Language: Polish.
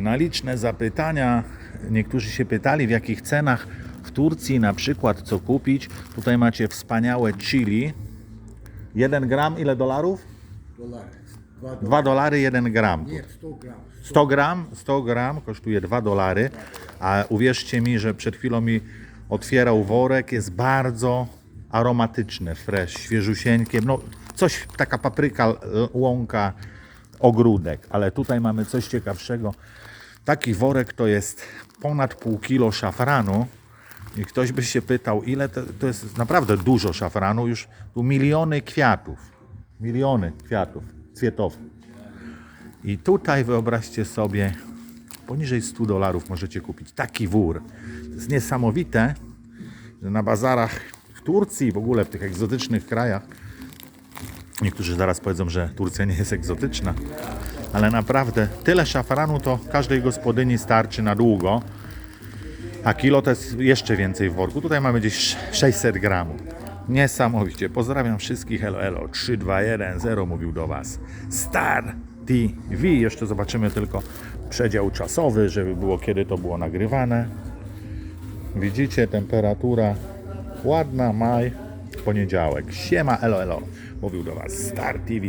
Na liczne zapytania niektórzy się pytali, w jakich cenach w Turcji na przykład co kupić. Tutaj macie wspaniałe chili. 1 gram ile dolarów? Dolary. Dwa dolary. 2 dolary 1 gram. Nie, 100 gram. 100 gram, 100 gram kosztuje 2 dolary, a uwierzcie mi, że przed chwilą mi otwierał worek, jest bardzo aromatyczne, fresh, świeżusieńkie, no coś, taka papryka, łąka, ogródek, ale tutaj mamy coś ciekawszego. Taki worek to jest ponad pół kilo szafranu i ktoś by się pytał, ile to, to jest naprawdę dużo szafranu, już tu miliony kwiatów, miliony kwiatów, kwiatów. I tutaj wyobraźcie sobie, poniżej 100 dolarów możecie kupić taki wór. To jest niesamowite, że na bazarach w Turcji, w ogóle w tych egzotycznych krajach, niektórzy zaraz powiedzą, że Turcja nie jest egzotyczna, ale naprawdę tyle szafranu to każdej gospodyni starczy na długo, a kilo to jest jeszcze więcej w worku. Tutaj mamy gdzieś 600 gramów. Niesamowicie. Pozdrawiam wszystkich. Elo, elo. 3, 2, 1, 0 mówił do Was Star TV. Jeszcze zobaczymy tylko przedział czasowy, żeby było kiedy to było nagrywane. Widzicie, temperatura ładna, maj, poniedziałek. Siema, elo, elo. Mówił do Was Star TV.